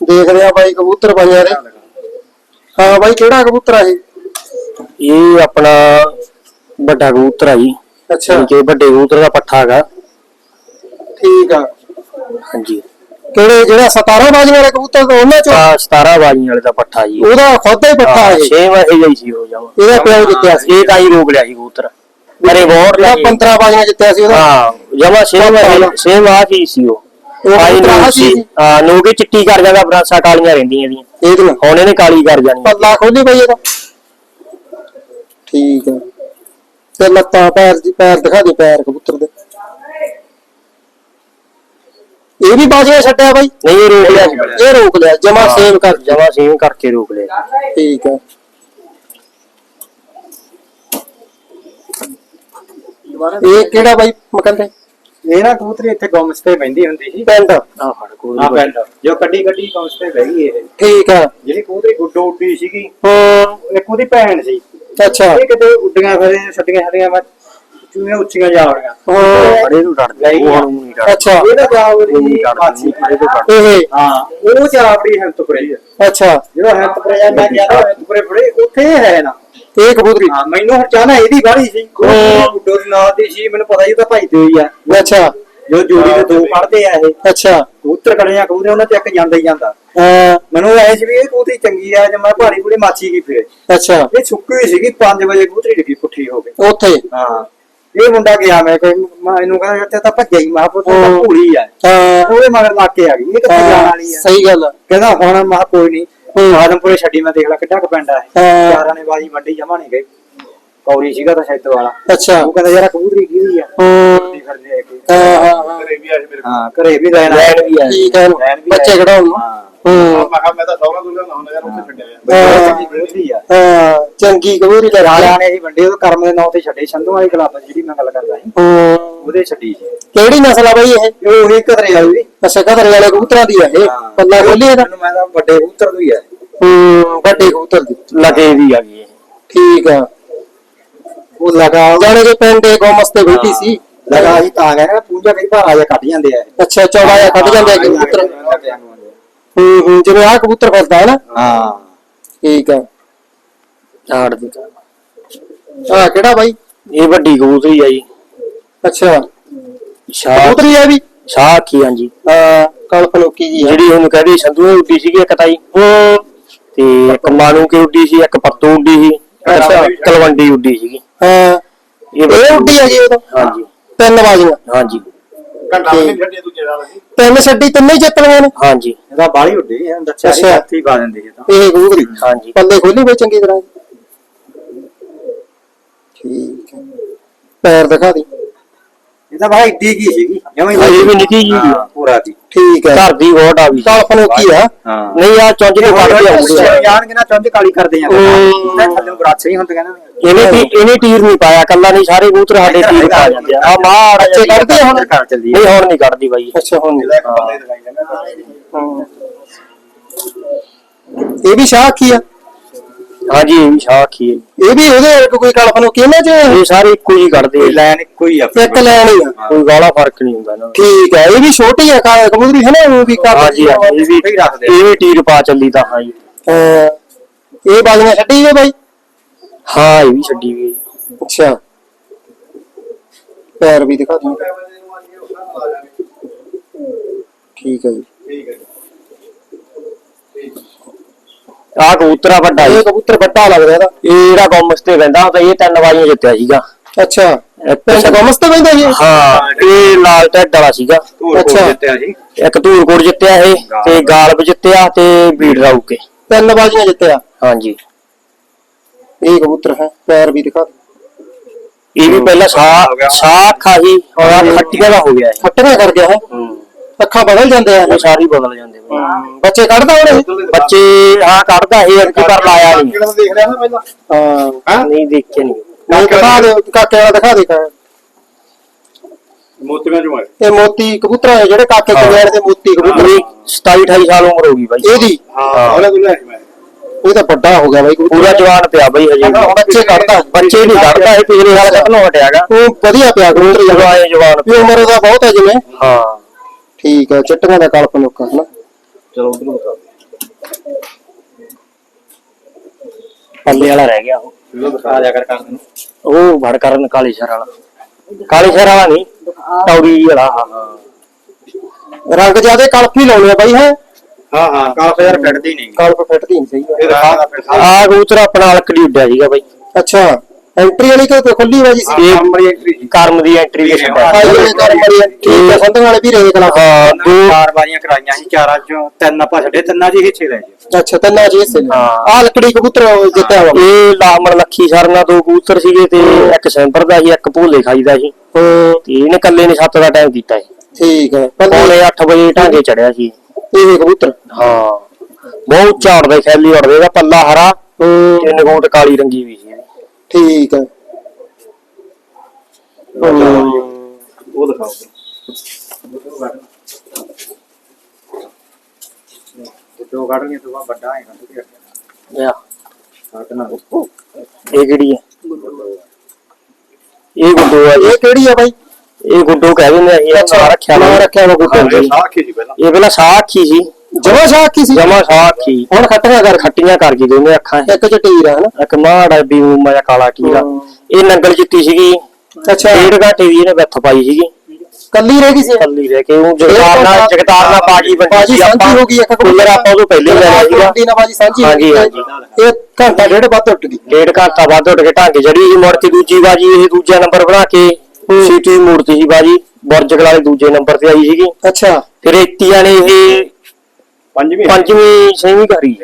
ਦੇਖਦੇ ਆ ਬਾਈ ਕਬੂਤਰ ਪਾਈਆਂ ਦੇ ਹਾਂ ਬਾਈ ਕਿਹੜਾ ਕਬੂਤਰ ਆ ਇਹ? ਇਹ ਆਪਣਾ ਵੱਡਾ ਕਬੂਤਰ ਆ ਜੀ। ਅੱਛਾ। ਕਿ ਵੱਡੇ ਕਬੂਤਰ ਦਾ ਪੱਠਾ ਹੈਗਾ। ਠੀਕ ਆ। ਹਾਂਜੀ। ਕਿਹੜੇ ਜਿਹੜਾ 17 ਬਾਜੀਆਂ ਵਾਲੇ ਕਬੂਤਰ ਤੋਂ ਉਹਨਾਂ ਚੋਂ? ਆ 17 ਬਾਜੀਆਂ ਵਾਲੇ ਦਾ ਪੱਠਾ ਜੀ। ਉਹਦਾ ਖੁਦ ਹੀ ਪੱਠਾ ਹੈ ਇਹ। ਛੇ ਵਾਹੇ ਗਈ ਸੀ ਉਹ ਜਮਾ। ਇਹਦਾ ਪਿਓ ਜਿੱਤਿਆ ਸੀ। ਇਹ ਤਾਂ ਹੀ ਰੋਕ ਲਿਆ ਸੀ ਕਬੂਤਰ। ਮਰੇ ਬੋਰ ਜਿਹੜਾ 15 ਬਾਜੀਆਂ ਜਿੱਤਿਆ ਸੀ ਉਹਦਾ। ਹਾਂ ਜਮਾ ਛੇ ਵਾਹੇ ਛੇ ਵਾਹ ਕੀ ਸੀ ਉਹ। ਆਈ ਨੂੰ ਸੀ? ਹਾਂ ਲੋਕੀ ਚਿੱਟੀ ਕਰ ਜਾਂਦਾ ਬਰਾਸਾ ਕਾਲੀਆਂ ਰਹਿੰਦੀਆਂ ਇਹਦੀਆਂ ਇਹਦੀਆਂ ਹੁਣ ਇਹਨੇ ਕਾਲੀ ਕਰ ਜਾਣੀ। ਪੱਲਾ ਖੋਲੀ ਬਈ ਇਹਦਾ ਠੀਕ ਆ ਤੇ ਲੱਤਾਂ ਪੈਰ ਦੀ ਪੈਰ ਦਿਖਾ ਦੇ ਪੈਰ ਕਬੂਤਰ ਦੇ। ਇਹ ਵੀ ਬਾਜੀਆਂ ਛੱਡਿਆ ਬਾਈ। ਨਹੀਂ ਇਹ ਰੋਕ ਲਿਆ ਇਹ ਰੋਕ ਲਿਆ ਜਮਾ ਸੇਵ ਕਰ ਜਮਾ ਸੇਮ ਕਰਕੇ ਰੋਕ ਲਿਆ। ਠੀਕ ਆ ਇਹ ਕਿਹੜਾ ਬਾਈ ਮਕੰਦੇ? ਇਹ ਨਾ ਕਬੂਤਰੀ ਇੱਥੇ ਗੌਮਸ ਤੇ ਬੈੰਦੀ ਹੁੰਦੀ ਸੀ। ਪਿੰਡ। ਆ ਫੜ ਕੋਈ ਆ ਪਿੰਡ। ਜੋ ਕੱਢੀ ਕੱਢੀ ਗੌਮਸ ਤੇ ਬਹਿ ਗਈ ਇਹ। ਠੀਕ ਆ। ਜਿਹੜੀ ਕਬੂਤਰੀ ਗੁੱਡੋ ਉੱਡੀ ਸੀਗੀ ਹਾਂ। ਇੱਕ ਉਹਦੀ ਭੈਣ ਸੀ। ਅੱਛਾ। ਇਹ ਕਿਤੇ ਉੱਡੀਆਂ ਫਿਰੇ ਛੱਡੀਆਂ ਛੱਡੀਆਂ ਮੈਂ ਚੂਹੀਆਂ ਉੱਚੀਆਂ ਜਾ ਵੜੀਆਂ। ਹਾਂ। ਫੜੇ ਨੂੰ ਉਹ ਹੁਣ ਨਹੀਂ ਅੱਛਾ। ਇਹਦਾ ਜਾ ਉਹ ਵੜੀ ਨਹੀਂ ਡਰਦੇ। ਫੜੇ ਤੋਂ ਇਹ। ਹਾਂ ਉਹ ਚਾਵੜੀ ਹੰਤਪੁਰੇ। ਅੱਛਾ। ਜਿਹੜਾ ਹੰਤਪੁਰੇ ਆ ਮੈਂ ਗਿਆ ਹੰਤਪੁਰੇ ਫੜੇ ਉੱਥੇ ਹੈ ਨਾ। ਇਹ ਕਬੂਤਰੀ ਹਾਂ ਮੈਨੂੰ ਹੁਣ ਚਾਹਨਾ ਇਹਦੀ ਬਾੜੀ ਸੀ। ਉਹ ਗੁੱਡੋ ਦੀ ਨਾਂ ਦੀ ਸੀ ਮੈਨੂੰ ਪਤਾ ਹੀ ਉਹਦਾ ਭਾਈ ਤੇ ਹੋਈ ਆ। ਅੱਛਾ। ਜੋ ਜੋੜੀ ਦੇ ਦੋ ਕੱਢਦੇ ਆ ਇਹ। ਅੱਛਾ। ਕਬੂਤਰ ਕੜੀਆਂ ਕਬੂਤਰ ਉਹਨਾਂ ਤੇ ਇੱਕ ਜਾਂਦਾ ਹੀ ਜਾਂਦਾ। ਹਾਂ। ਮੈਨੂੰ ਐ ਸੀ ਵੀ ਇਹ ਕਬੂਤਰੀ ਚੰਗੀ ਆ ਜਦ ਮੈਂ ਭਾਰੀ ਪੂਰੀ ਮਾਛੀ ਕੀ ਫਿਰੇ। ਅੱਛਾ। ਇਹ ਸੁੱਕੀ ਹੋਈ ਸੀਗੀ 5 ਵਜੇ ਕਬੂਤਰੀ ਡਿੱਗੀ ਪੁੱਠੀ ਹੋ ਗਈ ਉੱਥੇ? ਹਾਂ। ਇਹ ਮੁੰਡਾ ਗਿਆ ਮੈਂ ਕੋਈ ਮੈਂ ਇਹਨੂੰ ਕਹਿੰਦਾ ਇੱਥੇ ਤਾਂ ਭੱਜਿਆ ਹੀ ਮਾਂ ਪੁੱਤ ਤਾਂ। ਭੂਲੀ ਆ। ਹਾਂ। ਉਹਦੇ ਮਗਰ ਲੱਗ ਕੇ ਆ ਗਈ ਇਹ ਕਿੱਥੇ ਜਾਣ ਵਾਲੀ ਆ? ਸਹੀ ਗੱਲ ਕਹਿੰਦਾ ਹੁਣ ਮਾ ਕੋਈ ਨਹੀਂ ਆਦਮਪੁਰੇ ਛੱਡੀ ਮੈਂ ਦੇਖ ਲਾ ਕਿੱਡਾ ਕੁ ਪਿੰਡ ਆ ਇਹ। ਹਾਂ। ਯਾਰਾਂ ਨੇ ਬਾਜੀ ਵੱਡੀ ਜਮਾ ਨਹੀਂ ਗਈ ਕੌਰੀ ਸੀਗਾ ਤਾਂ ਸ਼ੈਤ ਵਾਲਾ ਅੱਛਾ। ਉਹ ਕਹਿੰਦਾ ਯਾਰ ਕਬੂਤਰੀ ਕਿਹਦੀ ਆ? ਹਾਂ। ਦੀ ਫਿਰਦੇ ਆ ਕੋਈ ਹਾਂ ਹਾਂ ਹਾਂ। ਹਾਂ ਘਰੇ ਵੀ ਲੈਣ ਲੈਣ ਵੀ ਆਏ। ਠੀਕ ਹੈ ਲੈਣ ਵੀ ਬੱਚੇ ਆਏ। ਖੜਾਉਣ ਹਾਂ। ਹੂੰ। ਮੈਂ ਕਿਹਾ ਮੈਂ ਤਾਂ ਸੌਰਾ ਦੁੱਲਾ ਨਾ ਹੁੰਦਾ ਯਾਰ ਉੱਥੇ ਛੱਡਿਆ ਹਾਂ। ਆ ਹਾਂ। ਚੰਗੀ ਕਬੂਰੀ ਲੈ ਰਾਜਾ ਨੇ ਹੀ ਵੱਡੇ ਉਹ ਕਰਮ ਦੇ ਨਾਂ ਤੇ ਛੱਡੇ। ਸੰਧੂ ਵਾਲੀ ਕਲੱਬ ਜਿਹੜੀ ਮੈਂ ਗੱਲ ਕਰਦਾ ਸੀ ਹੂੰ। ਉਹਦੇ ਛੱਡੀ ਸੀ ਕਿਹੜੀ ਨਸਲ ਆ ਬਾਈ ਇਹ? ਉਹੀ ਘਰੇ ਵਾਲੀ ਅੱਛਾ ਕਦਰ ਵਾਲੇ ਕਬੂਤਰਾਂ ਦੀ ਆ ਇਹ? ਪੱਲਾ ਖੋਲੀ ਇਹਦਾ ਮੈਂ ਤਾਂ ਵੱਡੇ ਕਬੂਤਰ ਹੀ ਆ। ਹੂੰ ਵੱਡੇ ਕਬੂਤਰ ਦੀ। ਲਗੇ ਵੀ ਆ ਗਈ ਠੀਕ ਆ। ਉਹ ਲਗਾ ਜਾਣੇ ਕਿ ਪਿੰਡ ਦੇ ਗੋਮਸ ਤੇ ਬੈਠੀ ਸੀ। ਲਗਾ ਜੀ ਤਾਂ ਕਹਿੰਦਾ ਪੂੰਜਾ ਕਈ ਭਾਰਾ ਜਿਹਾ ਕੱਢ ਜਾਂਦੇ ਆ। ਅੱਛਾ ਚੌੜਾ ਜਿਹਾ ਕੱਢ ਜਾਂਦੇ ਆ ਕਬੂਤਰ। ਹੂੰ ਹੂੰ ਜਿਵੇਂ ਆ ਕਬੂਤਰ ਫਿਰਦਾ ਹੈ ਨਾ। ਹਾਂ। ਠੀਕ ਆ। ਝਾੜ ਦੀ ਆ ਕਿਹੜਾ ਬਾਈ? ਇਹ ਵੱਡੀ ਕਬੂਤਰੀ ਆ ਜੀ। ਅੱਛਾ। ਸ਼ਾਹ ਕਬੂਤਰੀ ਆ ਵੀ? ਸ਼ਾਹ ਕੀ ਆ ਜੀ। ਹਾਂ ਕਲਪ ਲੋਕੀ ਜੀ ਆ। ਜਿਹੜੀ ਉਹਨੂੰ ਕਹਦੀ ਸੰਧੂ ਦੀ ਉੱਡੀ ਸੀਗੀ ਇੱਕ ਤਾਈ। ਤੇ ਇੱਕ ਮਾਨੂ ਕੀ ਉੱਡੀ ਸੀ ਇੱਕ ਪੱਤੂ ਉੱਡੀ ਸੀ ਇੱਕ ਅੱਛਾ। ਤਲਵੰਡੀ ਉੱਡੀ ਸੀਗੀ। ਹਾਂ। ਇਹ ਉੱਡੀ ਆ ਜੀ ਉਹ ਤਾਂ? ਹਾਂਜੀ ਤਿੰਨ ਬਾਜੀਆਂ। ਹਾਂਜੀ ਘੰਟਾ ਵੀ ਨਹੀਂ ਛੱਡਿਆ ਦੂਜੇ ਨਾਲ ਅਸੀਂ ਤਿੰਨ ਛੱਡੀ ਤਿੰਨੇ ਹੀ ਜਿੱਤ ਲਈਆਂ ਨੇ। ਹਾਂਜੀ ਇਹਦਾ ਬਾਲੀ ਉੱਡੀ ਹੈ ਦੱਸਿਆ ਸੀ ਅੱਛਾ। ਹੱਥੀ ਪਾ ਦਿੰਦੀ ਹੈ ਤਾਂ। ਇਹ ਕਬੂਤਰੀ। ਹਾਂਜੀ ਪੱਲੇ ਖੋਲੀ ਬਈ ਚੰਗੀ ਤਰ੍ਹਾਂ। ਠੀਕ ਹੈ। ਪੈਰ ਦਿਖਾ ਦੀ। ਇਹਦਾ ਬਾਈ ਏਡੀ ਕੀ ਸੀਗੀ? ਜਿਵੇਂ ਇਹ ਵੀ ਨਿੱਕੀ ਹਾਂ, ਪੂਰਾ ਦੀ ਠੀਕ ਹੈ। ਘਰ ਦੀ ਵੋਟ ਆ ਵੀ ਕਲਪ ਲੋਕੀ ਆ। ਹਾਂ। ਨਹੀਂ ਆ ਚੁੰਝ ਕੇ ਫੜ ਕੇ ਆਉਂਦੀ ਆ। ਜਾਣਗੇ ਨਾ ਚੰਦ ਕਾਲੀ ਕਰਦੇ ਆ। ਥੱਲੇ ਬਰਾਛੇ ਹੀ ਹੁੰਦੇ ਨੇ। ਇਹਨੇ ਟੀ ਇਹਨੇ ਟੀਰ ਨਹੀਂ ਪਾਇਆ ਕੱਲਾ ਨਹੀਂ ਸਾਰੇ ਕਬੂਤਰ ਸਾਡੇ ਟੀਰ ਪਾ ਜਾਂਦੇ ਆ। ਆ ਮਾਰ ਬੱਚੇ ਕੱਢਦੇ ਆ ਹੁਣ? ਨਹੀਂ ਹੁਣ ਨਹੀਂ ਕੱਢਦੀ ਬਾਈ। ਅੱਛਾ ਹੁਣ ਇਹਦਾ ਇੱਕ ਬੰਦੇ ਦਿਖਾਈ ਜਾਂਦਾ ਹਾਂ। ਇਹ ਵੀ ਸ਼ਾਹ ਕੀ ਆ? ਹਾਂਜੀ ਇਹ ਵੀ ਸ਼ਾਹ ਕੀ ਹੈ ਇਹ ਵੀ ਉਹਦੇ ਵਰਗ ਕੋਈ ਕਲਪ ਲੋਕੀ ਇਹਨਾਂ ਚ ਇਹ ਸਾਰੇ ਇੱਕੋ ਹੀ ਕੱਢਦੇ ਆ। ਲਾਈਨ ਇੱਕੋ ਹੀ ਆ ਇੱਕ ਲੈਣ ਹੀ ਆ। ਕੋਈ ਗਾਲਾ ਫ਼ਰਕ ਨਹੀਂ ਹੁੰਦਾ ਨਾ ਠੀਕ ਹੈ ਇਹ ਵੀ ਛੋਟੀ ਆ ਕਾ- ਕਬੂਤਰੀ ਹੈ ਨਾ ਉਹ ਵੀ ਕਰ ਹਾਂਜੀ ਹਾਂਜੀ ਇਹ ਵੀ ਹੀ ਰੱਖਦੇ ਆ। ਇਹ ਵੀ ਟੀਰ ਪਾ ਚੱਲੀ ਤਾਂ ਹਾਂ ਜੀ ਇਹ ਬਾਜ਼ੀਆਂ ਛੱਡੀ ਗਏ ਬਾਈ? ਹਾਂ ਇਹ ਵੀ ਛੱਡੀ ਵੀ ਅੱਛਾ। ਪੈਰ ਵੀ ਦਿਖਾ ਦੂੰ ਠੀਕ ਹੈ ਜੀ। ਠੀਕ ਹੈ ਆ ਕਬੂਤਰਾ ਵੱਡਾ ਜੀ। ਇਹ ਕਬੂਤਰ ਵੱਡਾ ਲੱਗਦਾ ਇਹਦਾ। ਇਹ ਜਿਹੜਾ ਗੌਮਸ ਤੇ ਵੰਦਾ ਤਾਂ ਇਹ ਤਿੰਨ ਵਾਰੀਆਂ ਜਿੱਤਿਆ ਸੀਗਾ। ਅੱਛਾ। ਪਿੰਡ ਗਮਸ ਤੇ ਬੈਂਦਾ ਜੀ ਹਾਂ ਇਹ ਲਾਲ ਢੱਡ ਵਾਲਾ ਸੀਗਾ। ਅੱਛਾ। ਜਿੱਤਿਆ ਸੀ। ਇੱਕ ਧੂਰਕੋਟ ਜਿੱਤਿਆ ਇਹ ਤੇ ਗਾਲਬ ਜਿੱਤਿਆ ਤੇ ਬੀੜ ਰਾਉਕੇ ਤਿੰਨ ਬਾਜ਼ੀਆਂ ਜਿੱਤਿਆ। ਹਾਂਜੀ। ਇਹ ਕਬੂਤਰ ਹੈ ਪੈਰ ਵੀ ਦਿਖਾ ਇਹ ਵੀ ਪਹਿਲਾਂ ਸਾਹ ਸਾਹ ਖਾਹੀ ਔਰ ਆਹ ਖੱਟੀਆਂ ਦਾ ਹੋ ਗਿਆ ਖੱਟਣਾ ਕਰ ਗਿਆ ਹੈ। ਅੱਖਾਂ ਬਦਲ ਜਾਂਦੇ ਆ ਇਹ ਸਾਰੇ ਬਦਲ ਜਾਂਦੇ ਬਈ। ਬੱਚੇ ਕੱਢਦਾ ਉਹਨੇ? ਬੱਚੇ ਹਾਂ ਕੱਢਦਾ ਇਹ ਅੱਗੇ ਪਰ ਲਾਇਆ ਨਹੀਂ ਕਿਹੜਾ ਦੇਖ ਰਿਹਾ ਨਾ ਪਹਿਲਾਂ? ਹਾਂ। ਨਹੀਂ ਦੇਖਿਆ ਨਹੀਂ। ਦਿਖਾ ਦੇ ਕਾਕੇ ਵਾਲਾ ਦਿਖਾ ਦੇ ਕਾ- ਮੋਤੀਆਂ ਚੋਂ ਆਏ ਇਹ ਮੋਤੀ ਕਬੂਤਰ ਹੈ ਜਿਹੜੇ ਕਾਕੇ। ਕਬੂਤਰ ਦੇ ਮੋਤੀ ਕਬੂਤਰ। ਪੂਰੀ 27 28 ਸਾਲ ਉਮਰ ਹੋ ਗਈ ਬਾਈ। ਇਹਦੀ? ਹਾਂ ਉਹਨੇ ਮੈਂ ਇਹ ਤਾਂ ਵੱਡਾ ਹੋ ਗਿਆ ਬਾਈ ਪੂਰਾ ਜਵਾਨ ਪਿਆ ਬਾਈ ਹਜੇ ਬੱਚੇ ਕੱਢਦਾ। ਬੱਚੇ ਨਹੀਂ ਕੱਢਦਾ ਇਹ ਪਿਛਲੇ ਸਾਲ ਖਤਮ ਹਟਿਆਗਾ ਉਹ ਵਧੀਆ ਪਿਆ ਕਬੂਤਰ। ਜਵਾ ਜਵਾਨ। ਜਵਾਨ ਉਮਰ ਉਹਦਾ ਬਹੁਤ ਹੈ ਜਿਵੇਂ। ਹਾਂ। ਠੀਕ ਹੈ ਚਿੱਟੀਆਂ ਦਾ ਕਲਪ ਲੋਕਾਂ ਹਨਾ? ਚਲੋ ਉਧਰ ਪੱਲੇ ਵਾਲਾ ਰਹਿ ਗਿਆ ਉਹ। ਦਿਖਾ ਦਿਖਾ ਜਾ ਕਰ ਨੂੰ। ਉਹ ਕਰਨ ਕਾਲੀ ਸ਼ਰ ਵਾਲਾ। ਕਾਲੀ ਸ਼ਰ ਵਾਲਾ ਨਹੀਂ ਤੌੜੀ ਵਾਲਾ ਹਾਂ। ਰੰਗ ਜਿਆਦੇ ਕਲਫੀ ਲਾਉਣੇ ਆ ਬਾਈ ਹੈ? ਹਾਂ ਹਾਂ ਕਾਫੀ ਯਾਰ ਫਿੱਟਦੀ ਨਹੀਂ। ਕਲਫ ਫਿੱਟਦੀ ਨਹੀਂ ਸਹੀ ਆ। ਦਿਖਾ ਆ ਕਬੂਤਰ ਆਪਣਾ ਅਲਕੜੀ ਉੱਡਿਆ ਸੀਗਾ ਬਾਈ। ਅੱਛਾ। ਐਂਟਰੀ ਵਾਲੀ ਕਿ ਖੁੱਲੀ ਬਾਜੀ ਸੀ ਇਹ- ਨੰਬਰ ਐਂਟਰੀ ਸੀ ਕਰਮ ਦੀ ਐਂਟਰੀ ਦੇ ਛੱਡਿਆ ਠੀਕ ਹੈ ਸੰਧੂ ਵਾਲੇ ਵੀ ਰਹੇ ਕਲਫ ਹਾਂ ਦੋ ਚਾਰ ਵਾਰੀਆਂ ਕਰਾਈਆਂ ਸੀ ਚਾਰਾਂ ਚੋਂ ਤਿੰਨ ਆਪਾਂ ਛੱਡੇ ਤਿੰਨਾਂ ਜੀ ਹਿੱਸੇ ਲੈ ਜੀ ਅੱਛਾ ਤੰਨਾ ਜੀ ਹਿੱਸੇ ਹਾਂ। ਆ ਲੱਕੜੀ ਕਬੂਤਰ ਜਿੱਤਿਆ ਵਾ। ਇਹ ਲਾਮਣ ਲੱਖੀ ਸਰਨਾ ਦੋ ਕਬੂਤਰ ਸੀਗੇ ਤੇ ਇੱਕ ਸੈਂਪਰ ਦਾ ਸੀ ਇੱਕ ਭੋਲੇ ਖਾਈ ਦਾ ਸੀ। ਤੇ ਇਹਨੇ ਕੱਲੇ ਨੇ 7 ਦਾ ਟਾਈਮ ਕੀਤਾ ਸੀ। ਠੀਕ ਹੈ। ਪੌਣੇ 8 ਵਜੇ ਢਾਂਗੇ ਚੜਿਆ ਸੀ। ਇਹ ਕਬੂਤਰ? ਹਾਂ। ਬਹੁਤ ਝਾੜਦਾ ਖੈਲੀ ਉੜਦੇ ਇਹਦਾ ਪੱਲਾ ਹਰਾ ਤੇ ਨਗੋਟ ਕਾਲੀ ਰੰਗੀ ਵੀ ਸੀ। ਠੀਕ ਹੈ। ਉਹ ਦਿਖਾਓ ਦੋ ਕੱਢਣਗੇ ਤੋਂ ਬਾਅਦ ਵੱਡਾ ਹੈਗਾ ਤੂੰ ਆ ਕੱਢਣਾ ਇਹ ਕਿਹੜੀ ਹੈ ਇਹ ਗੁੱਡੋ ਆ ਜੀ। ਇਹ ਕਿਹੜੀ ਆ ਬਾਈ? ਇਹ ਗੁੱਡੋ ਕਹਿ ਦਿੰਦੇ ਆ ਇਹ ਨਾਂ ਰੱਖਿਆ ਨਾਂ ਵਾ ਰੱਖਿਆ ਵਾ ਗੁੱਡੋ ਇਹ ਜੀ। ਸਾਖੀ ਸੀ ਪਹਿਲਾਂ। ਇਹ ਪਹਿਲਾਂ ਸਾਖੀ ਸੀ ਜਮਾ ਸ਼ਾਹ ਕੀ ਸੀ ਜਮਾ ਸਾਖੀ ਹੁਣ ਖੱਟੀਆਂ ਕਰ। ਖੱਟੀਆਂ ਕਰ ਗਈ ਦੋਨੇ ਅੱਖਾਂ। ਇੱਕ ਚਟੀਰ ਆ ਹਨਾ ਇੱਕ ਮਾੜਾ ਵੀ ਮਾ ਕਾਲਾ ਟੀਰਾ ਹਮ। ਇਹ ਨੰਗਲ ਚਿੱਟੀ ਸੀਗੀ। ਅੱਛਾ। ਡੇਢ ਘੰਟੇ ਦੀ ਇਹਨੇ ਵਿੱਥ ਪਾਈ ਸੀਗੀ। ਕੱਲੀ ਰਹਿ ਗਈ ਸੀ? ਥੱਲੀ ਰਹਿ ਕੇ ਉਹ ਜਗਤਾਰ ਨਾਲ ਜਗਤਾਰ ਨਾਲ ਬਾਜੀ ਬਾਜੀ ਸਾਂਝੀ ਹੋ ਗਈ ਇੱਕ ਕੂਲਰ ਆਪਾਂ ਉਦੋਂ ਪਹਿਲੇ ਲੈ ਲਿਆ ਸੀਗਾ। ਨਾ ਬਾਜੀ ਸਾਂਝੀ ਹੋ ਹਾਂਜੀ, ਗਈ। ਹਾਂਜੀ। ਇਹ ਘੰਟਾ ਡੇਢ ਬਾਅਦ ਟੁੱਟ ਗਈ। ਡੇਢ ਘੰਟਾ ਬਾਅਦ ਉੱਡ ਕੇ ਢਾਂਗੇ ਸੀ ਮੁੜ ਕੇ ਦੂਜੀ ਬਾਜੀ ਇਹ ਦੂਜਾ ਨੰਬਰ ਬਣਾ ਕੇ ਸੀਟੀ ਮੂਰਤੀ ਸੀ ਬਾਜੀ ਬੁਰਜਗਲ ਵਾਲੇ ਦੂਜੇ ਨੰਬਰ ਤੇ ਆਈ ਸੀਗੀ। ਅੱਛਾ। ਫਿਰ ਇੱਤੀਆਂ ਨੇ ਇਹ ਪੰਜਵੀਂ। ਪੰਜਵੀਂ ਛੇਵੀਂ ਕਰੀ।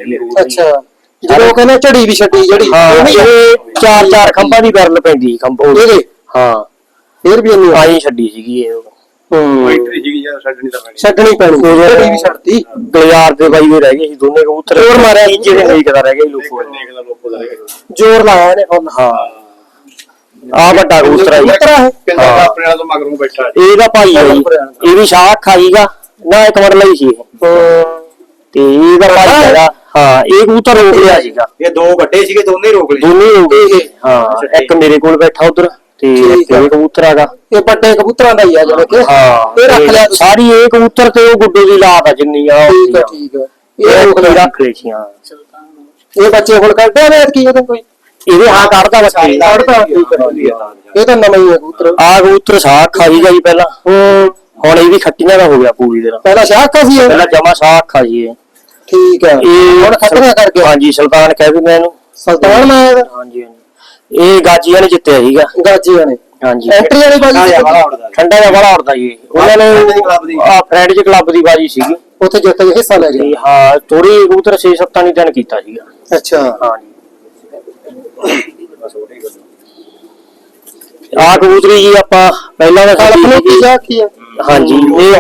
ਅੱਛਾ। ਜਦੋਂ ਕਹਿੰਦੇ ਝੜੀ ਵੀ ਛੱਡੀ ਜਿਹੜੀ ਚਾਰ ਚਾਰ ਖੰਭਾਂ ਦੀ ਬਰਲ ਪੈਂਦੀ ਸੀ ਖੰਭੋ ਇਹਦੇ ਹਾਂ। ਫੇਰ ਵੀ ਇੰਨੀ ਆਈ ਛੱਡੀ ਸੀਗੀ ਇਹ। ਹੂੰ। ਐਂਟਰੀ ਸੀਗੀ ਯਾਰ ਛੱਡਣੀ ਤਾਂ ਪੈਣੀ। ਛੱਡਣੀ ਪੈਣੀ। ਝੜੀ ਵੀ ਛੱਡਤੀ। ਗਲਿਆਰ ਦੇ ਬਾਈ ਦੇ ਰਹਿ ਗਏ ਸੀ ਦੋਨੇ ਕਬੂਤਰ। ਜ਼ੋਰ ਮਾਰਿਆ। ਸੀ। ਜਿਹੜੇ ਨਹੀਂ ਕਦਾ ਰਹਿ ਗਏ ਲੋਕੋ ਦੇਖਦਾ ਲੋਕੋ ਦਾ ਰਹਿ ਗਿਆ। ਜ਼ੋਰ ਲਾਇਆ ਇਹਨੇ ਫੁੱਲ ਹਾਂ। ਆ ਵੱਡਾ ਕਬੂਤਰ ਆ ਜੀ। ਕਬੂਤਰ ਆ ਇਹ? ਪਿੰਡ ਦਾ ਹਾਂ। ਆਪਣੇ ਨਾਲ ਤੋਂ ਮਗਰੋਂ ਬੈਠਾ ਇਹਦਾ ਭਾਈ ਹੈ ਜੀ। ਇਹ ਵੀ ਸ਼ਾਹ ਖਾਈਗਾ ਨਾ ਇੱਕ ਮਿੰਟ ਲਈ ਸੀ ਇਹ। ਹੂੰ। ਤੇ ਇਹਦਾ ਭਾਈ ਹੈਗਾ। ਹਾਂ ਇਹ ਕਬੂਤਰ ਰੋਕ ਲਿਆ ਸੀਗਾ। ਇਹ ਦੋ ਵੱਡੇ ਸੀਗੇ ਦੋਨੇ ਰੋਕ ਲਏ। ਦੋਨੇ ਰੋਕ ਗਏ ਹਾਂ ਇੱਕ ਮੇਰੇ ਕੋਲ ਬੈਠਾ ਉਧਰ। ਤੇ ਠੀਕ ਇਹ ਕਬੂਤਰ ਹੈਗਾ। ਇਹ ਵੱਡੇ ਕਬੂਤਰਾਂ ਦਾ ਹੀ ਆ ਜਿਵੇਂ ਕਿ। ਹਾਂ ਇਹ ਰੱਖ ਲਿਆ ਤੁਸੀਂ। ਸਾਰੀ ਇਹ ਕਬੂਤਰ ਤੇ ਉਹ ਗੁੱਡੋ ਦੀ ਲਾਤ ਆ ਜਿੰਨੀ ਆ ਉਹ ਠੀਕ ਹੈ ਸੀ। ਠੀਕ ਹੈ ਇਹ ਇਹ ਲਿਆ। ਰੱਖ ਲਈ ਸੀ ਹਾਂ ਇਹ ਬੱਚੇ ਹੁਣ ਕੱਢਦੇ ਆ ਕੀ ਉਹਦੇ ਕੋਈ? ਇਹਦੇ ਹਾਂ ਕੱਢਦਾ ਬੱਚੇ। ਕੱਢਦਾ। ਇਹ ਤਾਂ ਨਵਾਂ ਹੀ ਹੈ ਕਬੂਤਰ। ਆ ਕਬੂਤਰ। ਸਾਖ ਖਾਈਗਾ ਜੀ ਪਹਿਲਾਂ। ਹੂੰ। ਹੁਣ ਇਹ ਵੀ ਖੱਟੀਆਂ ਦਾ ਹੋ ਗਿਆ ਪੂਰੀ ਤਰ੍ਹਾਂ। ਪਹਿਲਾਂ ਸ਼ਾਹ ਕਾ ਸੀ ਇਹ? ਪਹਿਲਾਂ ਜਮਾ ਸਾਖ ਖਾ ਜੀ ਇਹ। ਠੀਕ ਹੈ ਇਹ ਹੁਣ ਖੱਟੀਆਂ ਕਰ ਗਿਆ ਹਾਂਜੀ ਸੁਲਤਾਨ ਕਹਿ ਦਿੰਦੇ ਇਹਨੂੰ। ਸੁਲਤਾਨ ਮੈਂ ਹਾਂਜੀ ਹਾਂਜੀ। ਇਹ ਗਾਜੀਆਂ ਨੇ ਜਿੱਤਿਆ ਸੀਗਾ। ਗਾਜੀਆਂ ਨੇ ਹਾਂਜੀ। ਐਂਟਰੀ ਵਾਲੀ ਬਾਜੀ ਹਾਂ। ਠੰਡਾ ਜਿਹਾ ਬੜਾ ਉੜਦਾ ਜੀ। ਉਹਨਾਂ ਨੇ ਦੀ। ਆ ਫਰੈਂਡ ਜੀ ਕਲੱਬ ਦੀ ਬਾਜੀ ਸੀਗੀ। ਉੱਥੇ ਜਿੱਤ ਕੇ ਹਿੱਸਾ ਲੈ ਗਏ ਹਾਂ ਥੋੜੀ ਕਬੂਤਰ 6-7 ਨਹੀਂ ਦਿਨ ਕੀਤਾ ਸੀਗਾ। ਅੱਛਾ। ਹਾਂਜੀ। ਆ ਕਬੂਤਰੀ ਜੀ ਆਪਾਂ ਪਹਿਲਾਂ ਦਾ ਕਲਪ ਨੂੰ ਕੀ ਜਾ ਕੀ ਹੈ ਹਾਂਜੀ ਇਹ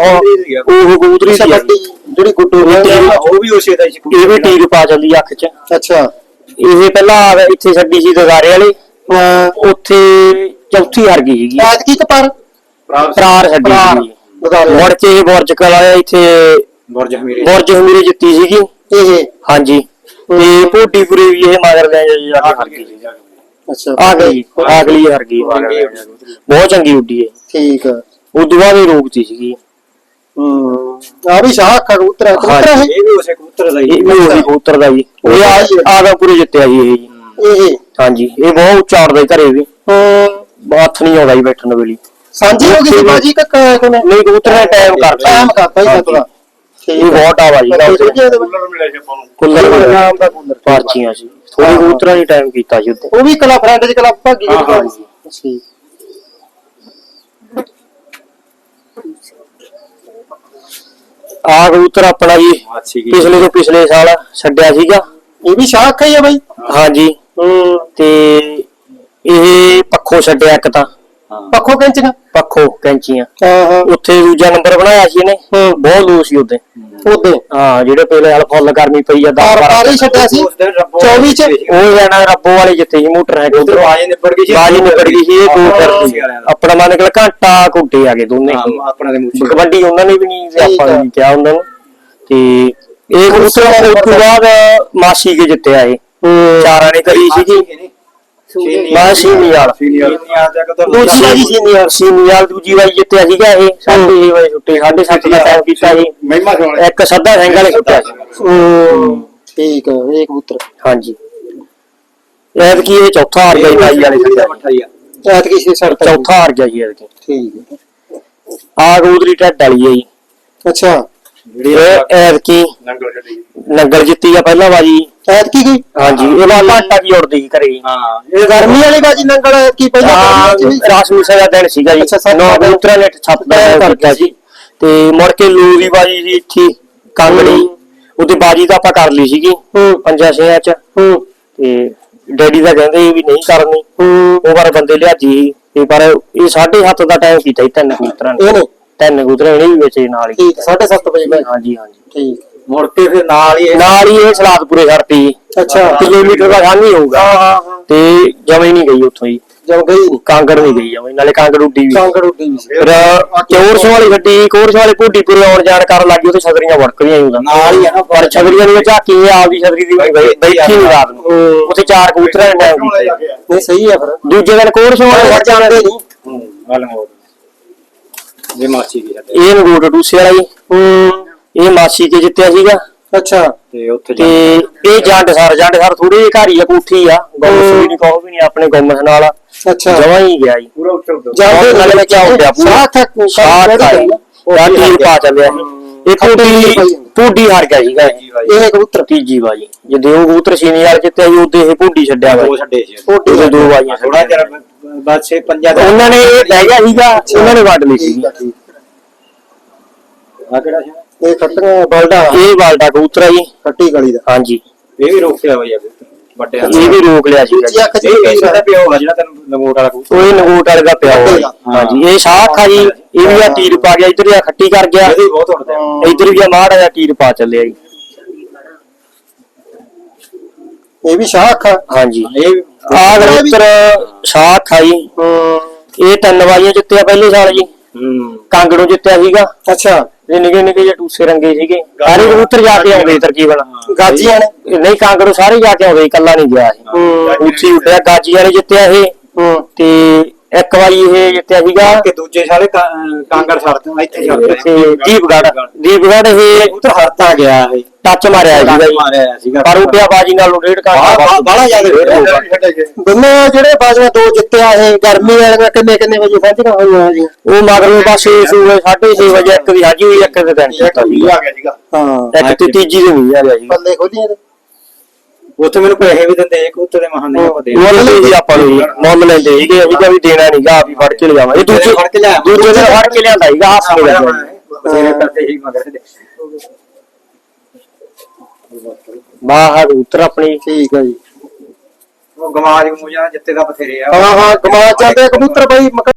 ਉਹ ਕਬੂਤਰੀ ਜਿਹੜੀ ਹੈ ਉਹ ਵੀ ਉਸੇ ਦਾ ਹੀ ਸੀ ਇਹ ਵੀ ਟੀਰ ਪਾ ਚੱਲਦੀ ਅੱਖ 'ਚ। ਅੱਛਾ। ਇਹ ਪਹਿਲਾਂ ਇੱਥੇ ਛੱਡੀ ਸੀ ਦਜ਼ਾਰੇ ਵਾਲੇ ਉੱਥੇ ਚੌਥੀ ਹਾਰ ਗਈ ਸੀਗੀ। ਐਤ ਕੀ ਕਪਾਰ ਪ੍ਰਾਰ ਛੱਡੀ। ਸੀ ਮੁੜ ਕੇ ਇਹ ਬੁਰਜ ਕਲਾਇਆ ਇੱਥੇ ਬੁਰਜ ਹਮੀਰੇ ਬੁਰਜ ਹਮੀਰੇ ਜਿੱਤੀ ਸੀਗੀ। ਇਹ ਹਾਂਜੀ। ਤੇ ਭੋਟੀਪੁਰੇ ਵੀ ਇਹ ਮਗਰ ਲੈ ਜਾ ਕੇ ਹਾਰ ਗਈ। ਅੱਛਾ। ਆ ਗਈ ਅਗਲੀ ਹਾਰ ਗਈ। ਬਹੁਤ ਚੰਗੀ ਉੱਡੀ ਹੈ ਠੀਕ ਉਦੋਂ ਬਾਅਦ ਇਹ ਰੋਕਤੀ ਸੀਗੀ। ਆ ਵੀ ਸ਼ਾਹ ਕਾ ਕਬੂਤਰ ਹੈ ਕਬੂਤਰ ਹੈ ਇਹ ਵੀ ਉਸੇ ਕਬੂਤਰ ਦਾ ਹੀ ਇਹ ਵੀ ਉਹੀ ਕਬੂਤਰ ਦਾ ਜੀ ਇਹ ਆ ਆਦਮਪੁਰੇ ਜਿੱਤਿਆ ਜੀ ਇਹ ਜੀ ਇਹ ਹਾਂਜੀ ਇਹ ਬਹੁਤ ਉੱਚਾ ਉੱਡਦਾ ਜੀ ਘਰੇ ਵੀ ਹੂੰ ਹੱਥ ਨਹੀਂ ਆਉਂਦਾ ਜੀ ਬੈਠਣ ਦੇ ਵੇਲੇ ਸਾਂਝੀ ਹੋ ਗਈ ਸੀ ਬਾਜੀ ਕਿ ਕਿਵੇਂ ਨਹੀਂ ਕਬੂਤਰ ਨੇ ਟਾਈਮ ਕਰਤਾ ਟਾਈਮ ਕਰਤਾ ਹੀ ਮਤਲਬ ਇਹ ਬਹੁਤ ਆਵਾ ਜੀ ਠੀਕ ਹੈ ਇਹਦੇ ਵਿੱਚ। ਕੂਲਰ ਮਿਲਿਆ ਸੀ ਆਪਾਂ ਨੂੰ ਕੁੱਲਰ ਕੂਲਰ ਨਾਮ ਦਾ ਕੂਲਰ ਪਾਰਚੀਆਂ ਸੀ ਥੋੜੀ ਕਬੂਤਰਾਂ ਨੇ ਟਾਈਮ ਕੀਤਾ ਸੀ ਉੱਤੇ ਉਹ ਵੀ ਕਲਾ ਫਰੈਂਡ ਚ ਕਲਾ ਭਾਗੀ ਹਾਂ, ਹਾਂ। ਠੀਕ ਆ ਕਬੂਤਰ ਆਪਣਾ ਜੀ ਅੱਛੀ ਪਿਛਲੇ ਤੋਂ ਪਿਛਲੇ ਸਾਲ ਛੱਡਿਆ ਸੀਗਾ। ਇਹ ਵੀ ਸ਼ਾਹ ਹੀ ਹੈ ਬਾਈ? ਹਾਂਜੀ। ਹੂੰ। ਤੇ ਇਹ ਪੱਖੋਂ ਛੱਡਿਆ ਇੱਕ ਤਾਂ। ਪੱਖੋ ਕੈਂਚੀਆਂ ਪੱਖੋਂ ਕੈਂਚੀਆਂ। ਹਾਂ ਹਾਂ। ਉੱਥੇ ਦੂਜਾ ਨੰਬਰ ਬਣਾਇਆ ਸੀ ਇਹਨੇ। ਬਹੁਤ ਲੋ ਸੀ ਉੱਤੇ ਉਹਦੇ ਹਾਂ ਜਿਹੜੇ ਪਹਿਲੇ ਵਾਲ ਫੁੱਲ ਕਰਨੀ ਪਈ ਆ ਤਾਰ ਪਾਰ ਹੀ ਛੱਡਿਆ ਸੀ। 24 ਚ ਉਹ ਜਾਣਾ ਰੱਬੋ ਵਾਲੇ ਜਿੱਤੇ ਸੀ ਮੋਟਰ ਹੈ ਉਧਰ ਆਏ ਨਿਬੜ ਗਈ ਸੀ ਬਾਜੀ ਨਿਬੜ ਗਈ ਸੀ ਇਹ ਦੋ ਹਾਂ, ਕਰ ਸੀ। ਵਾਲਿਆਂ ਦਾ। ਆਪਣਾ ਮਨ ਨਿਕਲ ਘੰਟਾ ਘੁੱਟੇ ਆ ਗਏ ਦੋਨੇ। ਹਾਂ, ਆਪਣਾ ਦੇ ਚ। ਕਬੱਡੀ ਉਹਨਾਂ ਨੇ ਵੀ ਨਹੀਂ ਤੇ ਆਪਾਂ ਨੇ। ਵੀ ਕਿਹਾ ਉਹਨਾਂ ਨੂੰ। ਤੇ ਇਹ ਉਸ ਤੋਂ ਬਾਅਦ ਮਾਸੀ ਕੇ ਜਿੱਤਿਆ ਇਹ। ਚਾਰਾਂ ਨੇ ਕਰੀ ਸੀਗੀ। ਮੈਂ ਸੀਨੀਅਰ ਸੀਨੀਅਰ। ਦੂਜੀ ਵਾਰੀ ਸੀਨੀਅਰ ਸੀਨੀਅਰ ਦੂਜੀ ਵਾਰੀ ਜਿੱਤਿਆ ਸੀਗਾ ਇਹ ਸਾਢੇ ਛੇ ਵਜੇ ਛੁੱਟੀ ਸਾਢੇ ਸੱਤ ਦਾ ਟਾਈਮ ਕੀਤਾ ਸੀ। ਮਹਿਮਾ ਸਵਾਲ ਇੱਕ ਸੱਦਾ ਸਿੰਘ ਵਾਲੇ ਸੁੱਟਿਆ ਸੀ। ਠੀਕ ਹੈ ਇਹ ਕਬੂਤਰ। ਹਾਂਜੀ। ਐਤਕੀ ਇਹ ਚੌਥਾ ਹਾਰ ਗਿਆ ਜੀ ਬਾਈ ਵਾਲੇ ਸੁੱਟਿਆ ਸੀ। ਐਤਕੀ ਸੀ ਸੜਕ ਚੌਥਾ ਹਾਰ ਗਿਆ ਜੀ ਐਤਕੀ। ਠੀਕ ਹੈ ਆ ਕਬੂਤਰੀ ਢੱਡ ਵਾਲੀ ਹੈ ਜੀ। ਅੱਛਾ। ਇਹ ਐਤਕੀ ਨੰਗਲ ਛੱਡੀ ਨੰਗਲ ਜਿੱਤੀ ਆ ਪਹਿਲਾਂ ਬਾਜੀ। ਐਤਕੀ ਗਈ ਹਾਂਜੀ ਇਹ ਵਾ ਘੰਟਾ ਕੀ ਉੜਦੀ ਸੀ ਘਰੇ? ਜੀ ਹਾਂ। ਇਹ ਗਰਮੀ ਵਾਲੀ ਬਾਜੀ ਨੰਗਲ ਐਤਕੀ ਪਹਿਲਾਂ ਹਾਂ ਵੀ। ਰਾਸਮੀਸਾ ਦਾ ਦਿਨ ਸੀਗਾ ਜੀ। ਨੌ। ਕਬੂਤਰਾਂ ਨੇ ਛੱਤ ਦਾ ਕਰ ਗਿਆ ਸੀ ਤੇ ਮੁੜ ਕੇ ਲੂ ਦੀ ਬਾਜੀ ਸੀ ਇੱਥੇ ਕਾਂਗੜੀ। ਉਹਦੀ ਬਾਜੀ ਤਾਂ ਆਪਾਂ ਕਰ ਲਈ ਸੀਗੀ ਹੂੰ। ਪੰਜਾਂ ਛੇਆਂ ਚ। ਹੂੰ। ਤੇ ਡੈਡੀ ਦਾ ਕਹਿੰਦੇ ਵੀ ਨਹੀਂ ਕਰਨੀ। ਹੂੰ। ਉਹ ਵਾਰ ਬੰਦੇ ਲਿਆਜੀ ਸੀ। ਤੇ ਪਰ ਇਹ 7:30 ਦਾ ਟਾਈਮ ਕੀਤਾ ਸੀ ਤਿੰਨ ਕਬੂਤਰਾਂ ਨੇ ਤਿੰਨ ਕਬੂਤਰ ਇਹਨੇ ਵੀ ਵੇਚੇ ਨਾਲ ਹੀ। ਠੀਕ 7:30 ਵਜੇ ਹਾਂਜੀ ਹਾਂਜੀ। ਠੀਕ। ਮੁੜ ਕੇ ਫਿਰ ਨਾਲ ਹੀ ਇਹ- ਨਾਲ ਹੀ ਇਹ ਸਲਾਦਪੁਰੇ ਕਰਤੀ ਅੱਛਾ। ਕਿਲੋਮੀਟਰ ਦਾ ਸਾਂਝੀ ਹੋਊਗਾ। ਹਾਂ ਹਾਂ ਹਾਂ। ਤੇ ਜਮੇ ਨਹੀਂ ਗਈ ਉੱਥੋਂ ਹੀ। ਜਮ ਗਈ ਕਾਂਗੜ ਨਹੀਂ ਗਈ ਜਮੇ ਨਾਲੇ ਕਾਂਗੜ ਉੱਡੀ ਵੀ। ਕਾਂਗੜ ਉੱਡੀ ਵੀ ਸੀ। ਫਿਰ ਚੋਰਸ ਵਾਲੀ ਗੱਡੀ ਕੋਰਸ ਵਾਲੇ ਭੁੱਡੀਪੁਰੇ ਆਉਣ ਜਾਣ ਕਰਨ ਲੱਗੀ ਉੱਥੇ ਛਤਰੀਆਂ ਵੜਕਦੀਆਂ ਹੀ ਉਹਦਾ। ਨਾਲ ਹੀ ਆ ਨਾ ਪਰ ਛਤਰੀਆਂ ਦੀ ਝਾਕੀ ਆਪਦੀ ਛਤਰੀ ਦੀ ਬਈ- ਬੈਠੀ ਨਹੀਂ ਰਾਤ ਨੂੰ। ਉੱਥੇ ਚਾਰ ਕਬੂਤਰਾਂ ਨੇ ਟਾਈਮ ਨਹੀਂ ਸਹੀ ਹੈ ਫਿਰ। ਦੂਜੇ ਦਿਨ ਕੋਰਸ ਵਾਲੇ ਵੜ ਜਾਣਦੇ ਨਹੀਂ ਹੂੰ ਗੱਲ ਮੋੜ। ਜੇ ਮਾਸੀ ਕੀ ਹੈ ਇਹ ਨਗੋਟ ਟੂਸੇ ਵਾਲਾ ਜੀ। ਹੂੰ। ਇਹ ਮਾਸੀ ਕੇ ਜਿੱਤਿਆ ਸੀਗਾ। ਅੱਛਾ। ਤੇ ਉੱਥੇ ਤੇ ਇਹ ਜੰਡ ਸਰ ਜੰਡ ਸਰ ਥੋੜੀ ਜਿਹੀ ਘਾਰੀ ਆ ਕੋਠੀ ਆ। ਗੁੰਮਸ ਵੀ ਨਹੀਂ ਕਹੋ ਵੀ ਨਹੀਂ ਆਪਣੇ ਗੁੰਮਸ ਨਾਲ ਅੱਛਾ। ਹੀ ਗਿਆ ਜੀ। ਪੂਰਾ ਨਾਲੇ ਪੂਰਾ? ਸਾਥ ਟੀਰ ਪਾ ਚੱਲਿਆ ਇਹ ਹਾਰ ਗਿਆ ਸੀਗਾ ਇਹ। ਇਹ ਕਬੂਤਰ। ਤੀਜੀ ਬਾਜੀ ਜੇ। ਕਬੂਤਰ ਜਿੱਤਿਆ ਜੀ ਉਹਦੇ ਇਹ ਪੂਡੀ ਛੱਡਿਆ ਵਾ ਦੋ ਛੱਡੇ ਸੀ। ਉਹਦੇ ਦੋ ਬਾਜੀਆਂ ਥੋੜਾ ਛੱਡੀਆਂ। ਜਿਹਾ ਬਸ ਛੇ ਪੰਜਾਂ ਦਾ। ਉਹਨਾਂ ਨੇ ਇਹ ਲੈ ਗਿਆ ਸੀਗਾ ਉਹਨਾਂ ਨੇ ਵੱਢ ਲਈ ਸੀ ਠੀਕ ਆ ਠੀਕ ਆ। ਕਿਹੜਾ ਸੀ? ਇਹ ਖੱਟੀਆਂ ਬਲਡਾ ਇਹ ਬਾਲਟਾ ਕਬੂਤਰ ਜੀ। ਖੱਟੀ ਗਲੀ ਦਾ। ਹਾਂਜੀ। ਇਹ ਵੀ ਰੋਕਿਆ ਹੋਇਆ ਵੱਡੇ ਇਹ ਵੀ ਰੋਕ ਲਿਆ ਸੀਗਾ ਜੀ। ਅੱਖ ਚ ਇਹ ਕਿਸੇ ਦਾ ਪਿਓ ਆ ਜਿਹੜਾ ਤੈਨੂੰ ਨਮੋਟ ਵਾਲਾ ਕਬੂਤਰ? ਉਹ ਇਹ ਨਗੋਟ ਵਾਲੇ ਦਾ ਪਿਆ ਹੋਇਆ ਜੀ। ਹਾਂਜੀ। ਇਹ ਸ਼ਾਖ ਆ ਜੀ ਇਹ ਵੀ ਆ ਤੀਰ ਪਾ ਗਿਆ ਇਧਰ ਆ ਖੱਟੀ ਕਰ ਗਿਆ। ਇਹਦੇ ਵੀ ਬਹੁਤ ਉੜਦੇ ਆ ਇਧਰ ਵੀ ਆ ਮਾੜਾ ਜਿਹਾ ਤੀਰ ਪਾ ਚੱਲਿਆ ਜੀ। ਇਹ ਵੀ ਸ਼ਾਹ ਅੱਖਾਂ ਹਾਂਜੀ। ਇਹ ਆਹ ਕਬੂਤਰ ਸ਼ਾਖ ਆ ਜੀ ਹੂੰ। ਇਹ ਤਿੰਨ ਵਾਰੀਆਂ ਜਿੱਤਿਆ ਪਹਿਲੇ ਸਾਲ ਜੀ। ਹੂੰ। ਕਾਂਗੜੋਂ ਜਿੱਤਿਆ ਸੀਗਾ। ਅੱਛਾ। ਇਹ ਨਿੱਕੇ ਨਿੱਕੇ ਜਿਹੇ ਟੂਸੇ ਰੰਗੇ ਸੀਗੇ। ਸਾਰੇ ਕਬੂਤਰ ਜਾ ਕੇ ਆਉਂਦੇ ਤਰਕੀਬਨ ਗਾਜੀਆਂ ਨੇ? ਨਹੀਂ ਕਾਂਗੜੋਂ ਸਾਰੇ ਜਾ ਕੇ ਆਉਂਦੇ ਇਕੱਲਾ ਨਹੀਂ ਗਿਆ ਇਹ। ਉੱਚੀ ਉੱਡਿਆ ਗਾਜੀਆਂ ਨੇ ਜਿੱਤਿਆ ਇਹ। ਹੂੰ। ਤੇ ਇੱਕ ਵਾਰੀ ਇਹ ਜਿੱਤਿਆ ਸੀਗਾ। ਕਿ ਦੂਜੇ ਕਾਂ- ਕਾਂਗੜ ਛੱਡਦੇ ਇੱਥੇ ਛੱਡਦੇ ਇੱਥੇ ਦੀਪਗੜ ਦੀਪਗੜ ਇਹ ਕਬੂਤਰ ਹਰਤਾ ਗਿਆ ਇਹ। ਟੱਚ ਮਾਰਿਆ ਸੀਗਾ ਸੀਗਾ। ਪਰ ਉੱਡਿਆ ਬਾਜੀ ਨਾਲ ਡੇਢ ਘੰਟਾ ਬਾਲਾ ਜ਼ਿਆਦਾ। ਛੱਡੇ ਦੋਨੋਂ ਜਿਹੜੇ ਬਾਜੀਆਂ ਦੋ ਜਿੱਤਿਆ ਇਹ ਗਰਮੀ ਵਾਲੀਆਂ ਕਿੰਨੇ ਕਿੰਨੇ ਵਜੇ ਸਾਂਝੀਆਂ ਹੋਈਆਂ ਜੀ। ਉਹ ਮਗਰੋਂ ਬਸ 6 6 ਵਜੇ ਇੱਕ ਦੀ ਹਾਜੀ ਹੋਈ ਇੱਕ ਦੇ ਦਿਨ ਆ ਗਿਆ ਸੀਗਾ। ਹਾਂ ਇੱਕ ਤੇ ਤੀਜੀ ਦੇ ਨਹੀਂ ਆ ਗਿਆ ਜੀ ਪੱਲੇ ਖੋਲੀਆਂ। ਉੱਥੇ ਮੈਨੂੰ ਪੈਸੇ ਵੀ ਦਿੰਦੇ ਕਬੂਤਰ ਦੇ ਮਹਾਂ ਨਹੀਂ ਪਤੇ ਮੁੱਲ ਲੈਂਦੇ ਆਪਾਂ ਨੂੰ ਜੀ, ਮੁੱਲ ਲੈਂਦੇ ਕਿਹਾ ਵੀ ਦੇਣਾ ਨਹੀਂਗਾ ਆਪ ਹੀ ਫੜ ਕੇ ਲਿਆਵਾਂ ਇਹ ਦੂਜੇ ਫੜ ਕੇ ਲਿਆ ਦੂਜੇ ਦਿਨ ਫੜ ਕੇ ਲਿਆਂਦਾ ਸੀਗਾ ਹਾਸ ਹੋ ਗਿਆ। ਬਥੇਰੇ ਹੀ ਮਗਰ ਦੇ ਬਾਹਰ ਉਤਰ ਆਪਣੀ। ਠੀਕ ਹੈ ਜੀ। ਉਹ ਗਮਾਜ ਗਮੂਜਾ ਜਿੱਤੇ ਦਾ ਬਥੇਰੇ ਆ। ਹਾਂ ਹਾਂ ਕਮਾ ਜਾਂਦੇ ਕਬੂਤਰ ਬਈ ਮਕ-